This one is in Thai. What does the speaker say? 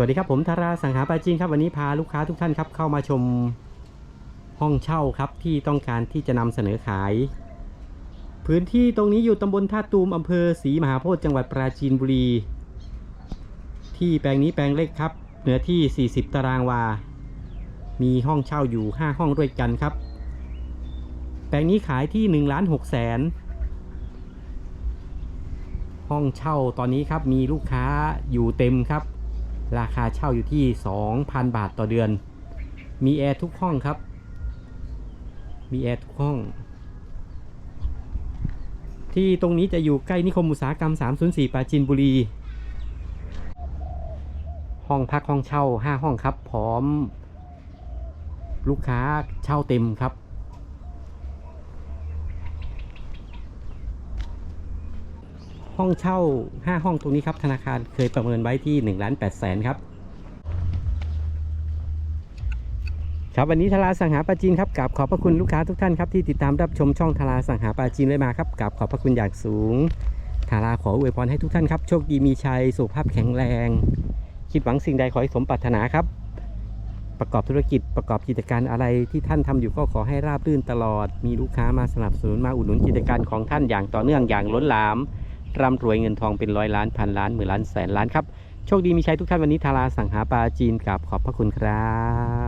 วัสดีครับผมธาราสังหาปาจีนครับวันนี้พาลูกค้าทุกท่านครับเข้ามาชมห้องเช่าครับที่ต้องการที่จะนำเสนอขาย พื้นที่ตรงนี้อยู่ตำบลท่าตูมอำเภอศรีมหาโพธิจังหวัดปราจีนบุรี ที่แปลงนี้แปลงเล็กครับเนื้อที่ 40 ตารางวา มีห้องเช่าอยู่ 5 ห้องด้วยกันครับ แปลงนี้ขายที่1ล้าน6แสนห้องเช่าตอนนี้ครับมีลูกค้าอยู่เต็มครับ ราคาเช่าอยู่ที่ 2,000 บาทต่อเดือน มีแอร์ทุกห้องครับ มีแอร์ทุกห้อง ที่ตรงนี้จะอยู่ใกล้นิคมอุตสาหกรรม 304ปราจีนบุรี ห้องพักห้องเช่า 5 ห้องครับ พร้อม ลูกค้าเช่าเต็มครับ ห้องเช่า 5 ห้องตรงนี้ครับธนาคารเคยประเมินไว้ที่1ล้าน8แสนครับครับวันนี้ทาราสังหาปาจีนครับกับขอบพระคุณลูกค้าทุกท่านครับที่ติดตามรับชมช่องทาราสังหาปาจีนเลยมาครับกับขอบพระคุณอย่างสูงทาราขออวยพรให้ทุกท่านครับโชคดีมีชัยสุขภาพแข็งแรง คิดหวังสิ่งใดขอให้สมปรารถนาครับ ประกอบธุรกิจประกอบกิจการอะไรที่ท่านทำอยู่ก็ขอให้ราบรื่นตลอด มีลูกค้ามาสนับสนุนมาอุดหนุนกิจการของท่านอย่างต่อเนื่องอย่างล้นหลาม ร่ำรวยเงินทองเป็นร้อยล้านพันล้านหมื่นล้านแสนล้านครับ โชคดีมีชัยทุกท่านวันนี้ทาราสังหาปาจีนกับขอบพระคุณครับ